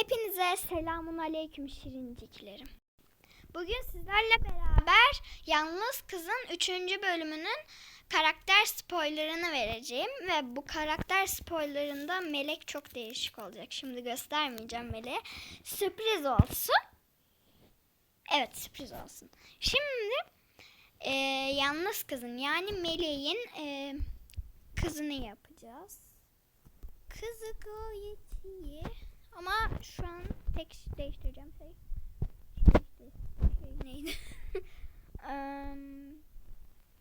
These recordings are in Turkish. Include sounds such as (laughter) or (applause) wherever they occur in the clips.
Hepinize selamun aleyküm şirinciklerim. Bugün sizlerle beraber Yalnız Kız'ın 3. bölümünün karakter spoilerını vereceğim. Ve bu karakter spoilerında Melek çok değişik olacak. Şimdi göstermeyeceğim Melek'e. Sürpriz olsun. Evet sürpriz olsun. Şimdi e, Yalnız Kız'ın yani Melek'in e, kızını yapacağız. Kızı gayet. Ama şu an tek değiştireceğim şey. Şey, şey neydi? (laughs) Em,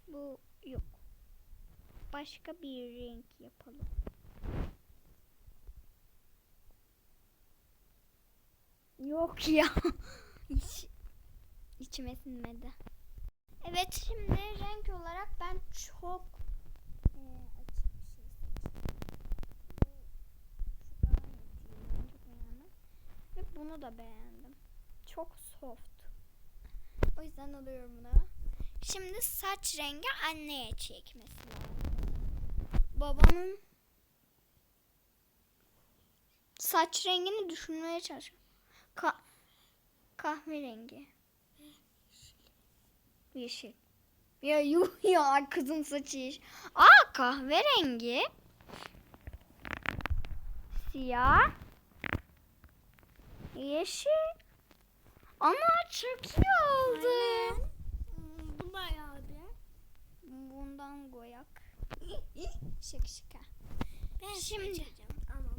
bu yok. Başka bir renk yapalım. Yok ya. (laughs) Hiç içime sinmedi. Evet şimdi renk olarak ben çok e, açık bir şey seçtim. Bu şu gayet iyi. Ben çok beğendim. Ve da beğendim. Çok soft. O yüzden alıyorum bunu. Şimdi saç rengi anneye çekmesi lazım. Babamın saç rengini düşünmeye çalışıyorum. Ka kahverengi. Yeşil. Ya yuh ya kızın saçı yeşil. Aa kahverengi. Siyah. Yeşil. Ama çok iyi oldu. Bu bayağı bir. Bundan goyak. (laughs) Şık şıka. Ben Şimdi-. Ama.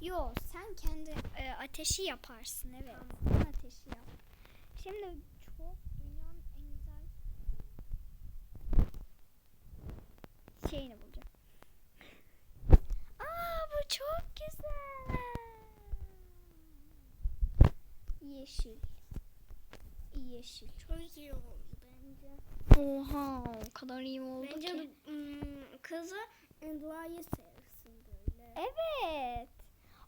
Yo sen kendi e, ateşi yaparsın evet. Sen ateşi yap. Şimdi çok dünyanın en güzel şeyini bulacağım. Aa bu çok güzel. Yeşil. Yeşil. Çok iyi oldu bence. Oha o kadar iyi oldu Bence ki. ım, kızı e, duayı sevsin böyle. Evet.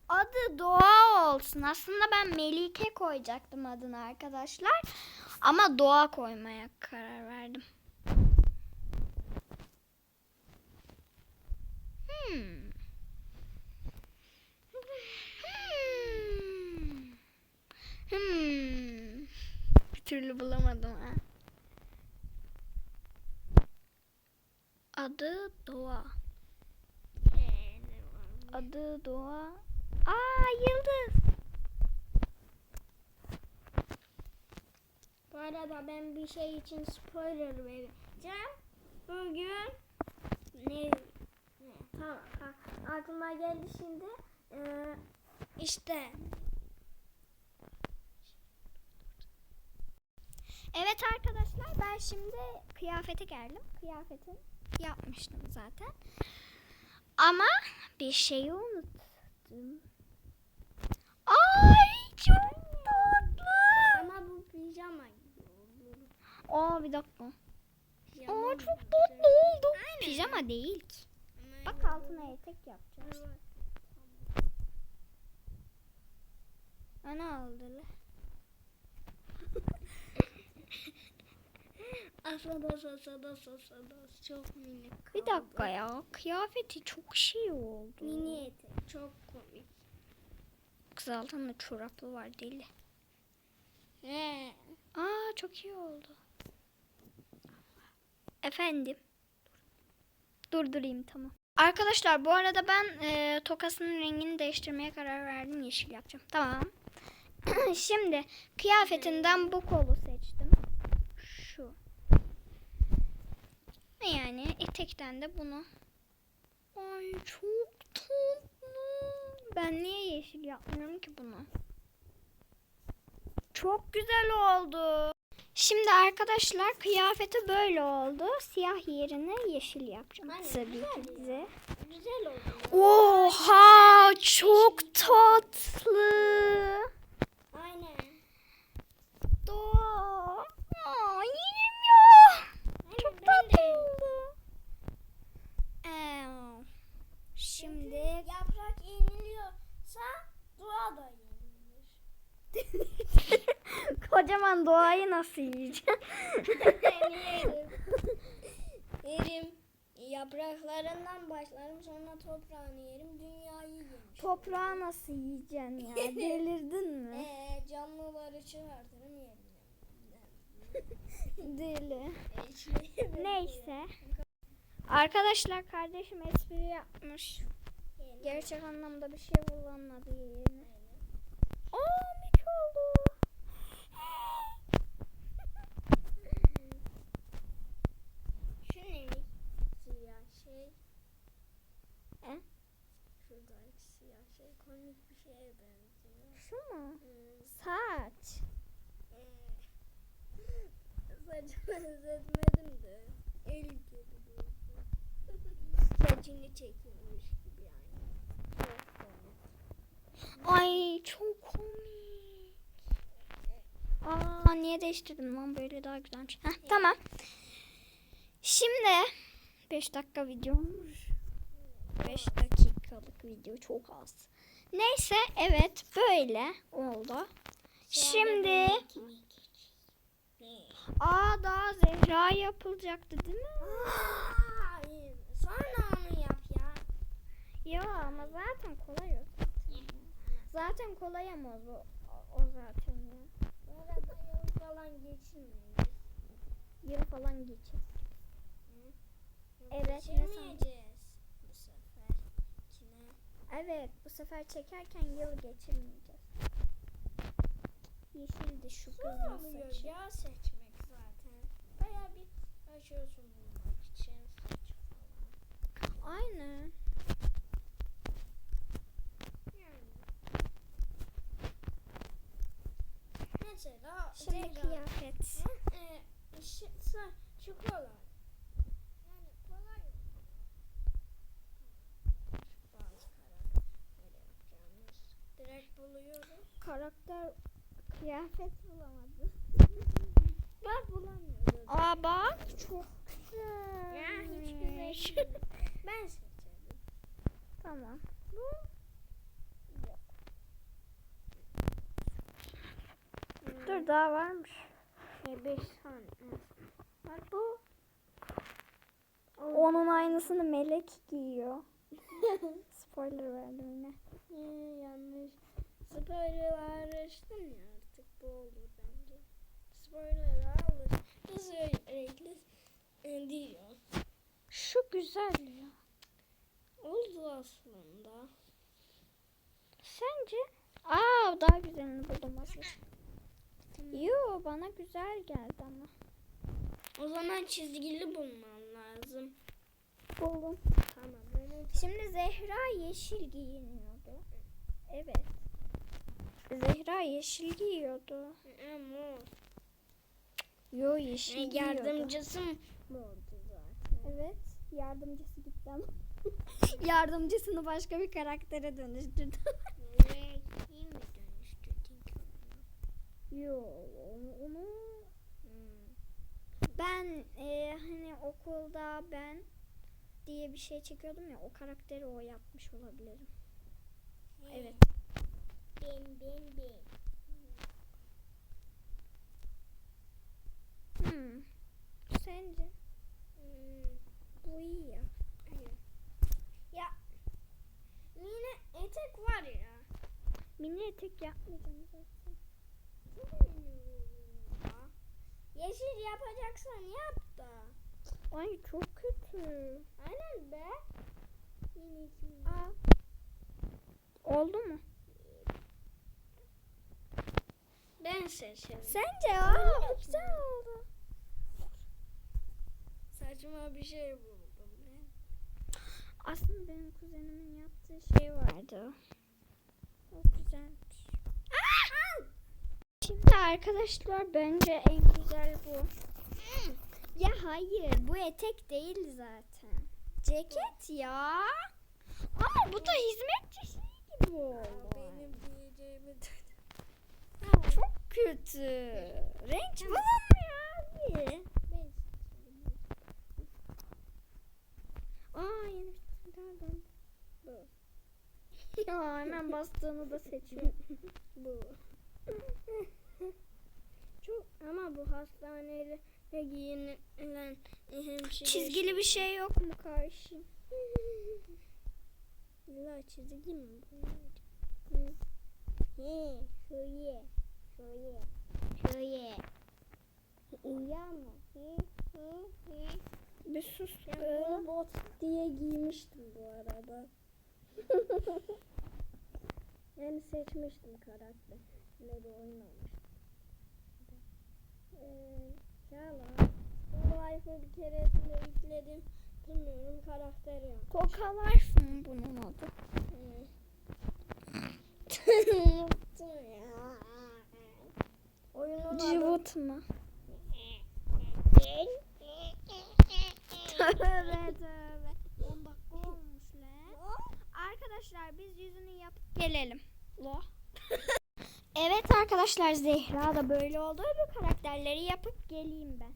Adı Doğa olsun. Aslında ben Melike koyacaktım adını arkadaşlar. Ama Doğa koymaya karar verdim. Hmm. Hmm. Hmm. Bir türlü bulamadım ha. Adı Doğa. Adı Doğa. Aa yıldız. Bu arada ben bir şey için spoiler vereceğim. Bugün ne? ne? Tamam. Ha, aklıma geldi şimdi. Ee, işte Evet arkadaşlar ben şimdi kıyafete geldim. Kıyafeti yapmıştım zaten. Ama bir şeyi unuttum. Ay çok tatlı. ama bu pijama. Aa bir dakika. Pijama Aa çok tatlı oldu. Aynen. Pijama değil ki. Ama Bak altına etek yapacağız. Ana aldı. Asados asados asados çok minik Bir kaldı. dakika ya. Kıyafeti çok şey oldu. Mini etek çok komik. Kız altında çoraplı var deli. He. Aa çok iyi oldu. Efendim. Durdurayım tamam. Arkadaşlar bu arada ben e, tokasının rengini değiştirmeye karar verdim. Yeşil yapacağım. Tamam. (clears throat) Şimdi kıyafetinden bu kolu seçtim. Şu. Yani etekten de bunu. Ay çok tatlı. Ben niye yeşil yapmıyorum ki bunu? Çok güzel oldu. Şimdi arkadaşlar kıyafeti böyle oldu. Siyah yerine yeşil yapacağım. Aynen, Tabii güzel de. Güzel oldu. Oha çok tatlı. Aynen. Doğa. Aa, yerim ya. Çok ben tatlı de. oldu. Ee, Şimdi Yaprak yeniliyorsa dua da yenilir. Kocaman doğayı nasıl yiyeceğim? yerim. Yerim. yapraklarından başlarım sonra toprağını yerim dünyayı yemiş. Toprağı nasıl yiyeceksin ya? Delirdin mi? (laughs) Ee, canlıları çıkartırım yerim. (laughs) Deli. Neyse. Neyse. Arkadaşlar kardeşim espri yapmış. Gerçek anlamda bir şey kullanmadı yerine. Aa mik oldu. Şu ne? Siyah şey. E? Siyah şey komik bir şeye benziyor. Şu mu? Hmm. Saç. (laughs) Saçı benzetmedim de. El gibi durdu. Saçını çekilmiş gibi yani. Çok komik. Ay çok komik. Aa niye değiştirdim lan böyle daha güzelmiş. Heh, tamam. Şimdi 5 dakika video olmuş. 5 dakikalık video çok az. Neyse evet böyle oldu. Şimdi aa daha Zehra yapılacaktı değil mi? Sonra onu yap ya. Ya ama zaten kolay o zaten. Kolay ama o, o zaten ya. Orada yıl falan geçirmeyiz. Yıl falan geçer. Evet, ne Geçirmeyeceğiz bu sefer. Kine. Evet bu sefer çekerken yıl geçirmeyeceğiz. Yeşildi şu kızın saçı. ya seçmek zaten. Baya bir açıyorsun bulmak için saç falan. Aynen. Yani. Mesela Şimdi Zehra- kıyafet. e, şu, sa- şu kolay. Yani kolay oluyor. Bazı karakter yapacağımız. Direkt buluyoruz. Karakter kıyafet bulamadı. Bak bulamıyoruz. Aa bak çok güzel. Ya hiç güzel değil. (laughs) Ben seçerim. Tamam. Dur daha varmış. E, beş tane. Bak bu. Onun aynısını melek giyiyor. (laughs) Spoiler verdim yine. Ee, yanlış. Spoiler'ı araştım ya artık bu olur bence. Spoiler'ı alır. Sürekli e, diyor. Şu güzel ya. Oldu aslında. Sence? Aa daha güzelini buldum hadi. Yo bana güzel geldi ama. O zaman çizgili bulman lazım. Buldum. Tamam. Şimdi Zehra yeşil giyiniyordu. Evet. Zehra yeşil giyiyordu. Ama Yo yeşil yani giyiyordu. yardımcısı mı oldu zaten? Evet. Yardımcısı gitti ama. (laughs) Yardımcısını başka bir karaktere dönüştürdü. Gideyim mi dönüştürdün ki onu? Yo onu, onu Hmm. ben e, hani okulda ben diye bir şey çekiyordum ya o karakteri o yapmış olabilirim. Evet. Ben ben ben. Hmm. Sence? Hmm. Bu iyi ya. Ya yine etek var ya. Mini etek yapmayacağım zaten. Yeşil yapacaksan yap da. Ay çok kötü. Aynen be. Yine Aa. Oldu mu? Ben seçerim. Sence aa güzel oldu. Saçma bir şey buldum ben. Aslında benim kuzenimin yaptığı şey vardı. O güzelmiş. Şimdi arkadaşlar bence en güzel bu. Ya hayır bu etek değil zaten. Ceket ya. Ama bu da hizmetçi şey gibi oldu. Benim diyeceğimi Çok kötü. Renk bulamıyor abi. Aa yeni bir tane daha. Bu. (laughs) ya hemen bastığını da seçiyor. (laughs) bu. Çok ama bu hastaneli ve giyinilen hemşire. Çizgili bir şey yok mu karşım? (laughs) İlla çizgi mi? Hı. He, şöyle. Şöyle. Şöyle. İlla mı? He, he, he. Bir sus. Ben bunu bot diye giymiştim bu arada. (laughs) yani seçmiştim karakterleri oynamıştım. Ee, Yala. Bu life'ı bir keresinde yükledim. Bilmiyorum karakter yok. Toka Life mı bunun adı? (laughs) Unuttum ya. Cıvıt mı? Tövbe tövbe. 10 dakika olmuş lan. Arkadaşlar biz yüzünü yapıp gelelim. (laughs) Evet arkadaşlar Zehra da böyle oldu. Öbür karakterleri yapıp geleyim ben.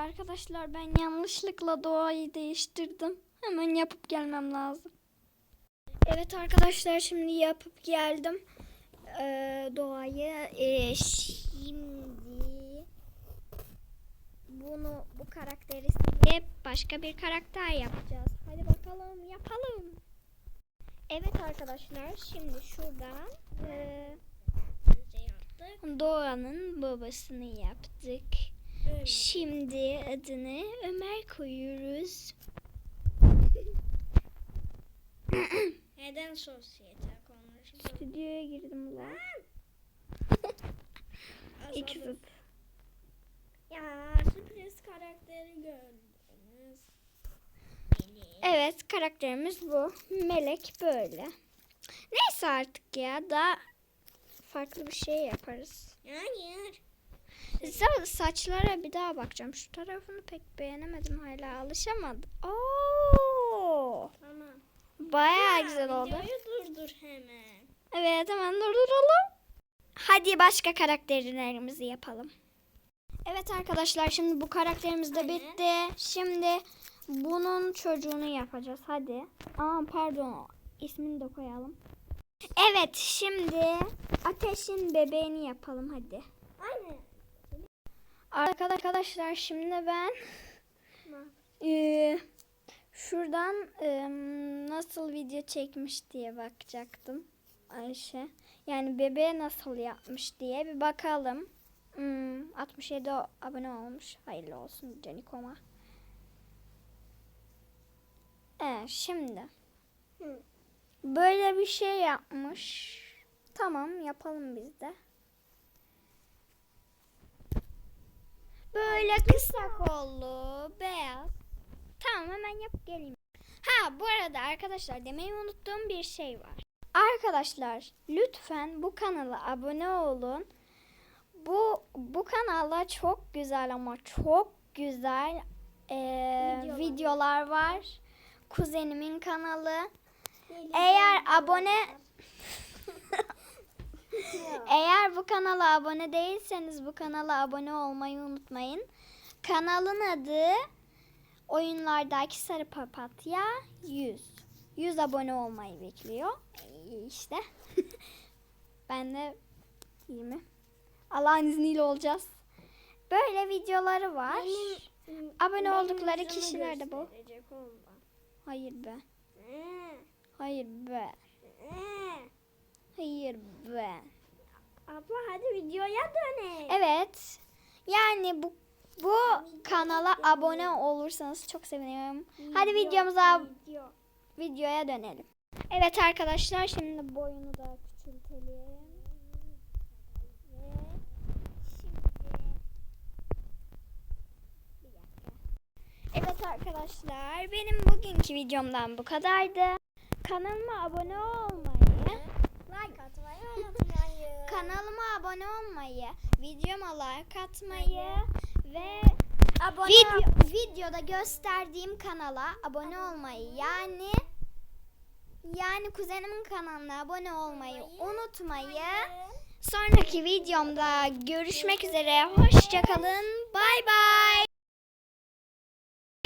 Arkadaşlar ben yanlışlıkla doğayı değiştirdim. Hemen yapıp gelmem lazım. Evet arkadaşlar şimdi yapıp geldim. Ee, doğayı Ee, şimdi bunu bu karakteri silip başka bir karakter yapacağız. Hadi bakalım yapalım. Evet arkadaşlar şimdi şuradan ee, Doğan'ın babasını yaptık. Öyle. Şimdi adını Ömer koyuyoruz. Neden sosyete konuşuyorsun? Stüdyoya girdim lan. İki zıt. Ya sürpriz karakteri gördünüz. Evet karakterimiz bu. Melek böyle. Neyse artık ya daha farklı bir şey yaparız. Hayır. Sa- saçlara bir daha bakacağım. Şu tarafını pek beğenemedim hala alışamadım. Oo! Tamam. Bayağı Ya, güzel oldu. Videoyu durdur hemen. Evet hemen durduralım. Hadi başka karakterlerimizi yapalım. Evet arkadaşlar şimdi bu karakterimiz de Aynen. bitti. Şimdi bunun çocuğunu yapacağız. Hadi. Aa pardon. ismini de koyalım. Evet şimdi ateşin bebeğini yapalım hadi. Aynen. Arkadaşlar şimdi ben eee, şuradan eee, nasıl video çekmiş diye bakacaktım Ayşe. Yani bebeğe nasıl yapmış diye bir bakalım. Hmm, 67 o- abone olmuş. Hayırlı olsun Canikoma. Evet şimdi. Böyle bir şey yapmış. Tamam yapalım biz de. Böyle kısa kollu, beyaz. Tamam hemen yapıp geleyim. Ha bu arada arkadaşlar demeyi unuttuğum bir şey var. Arkadaşlar lütfen bu kanala abone olun. Bu bu kanalda çok güzel ama çok güzel Videolar. videolar var. Kuzenimin kanalı. Eğer abone (laughs) eğer bu kanala abone değilseniz bu kanala abone olmayı unutmayın. Kanalın adı oyunlardaki sarı papatya 100. 100 abone olmayı bekliyor. İşte. (laughs) ben de 20. Allah'ın izniyle olacağız. Böyle videoları var. Benim, Abone benim oldukları yüzümü kişiler de bu. Hayır be. Hayır be. Hayır be. Abla hadi videoya dönelim. Evet. Yani bu bu kanala abone olursanız çok sevinirim. Hadi Video, videomuza video. videoya dönelim. Evet arkadaşlar şimdi boyunu da küçültelim. Evet arkadaşlar benim bugünkü videomdan bu kadardı. Kanalıma abone olmayı, Like atmayı unutmayın. (laughs) kanalıma abone olmayı, videoma like atmayı ve Abone Video, videoda gösterdiğim kanala abone olmayı yani yani kuzenimin kanalına abone olmayı unutmayın. Sonraki videomda görüşmek üzere. Hoşçakalın. Bay bay.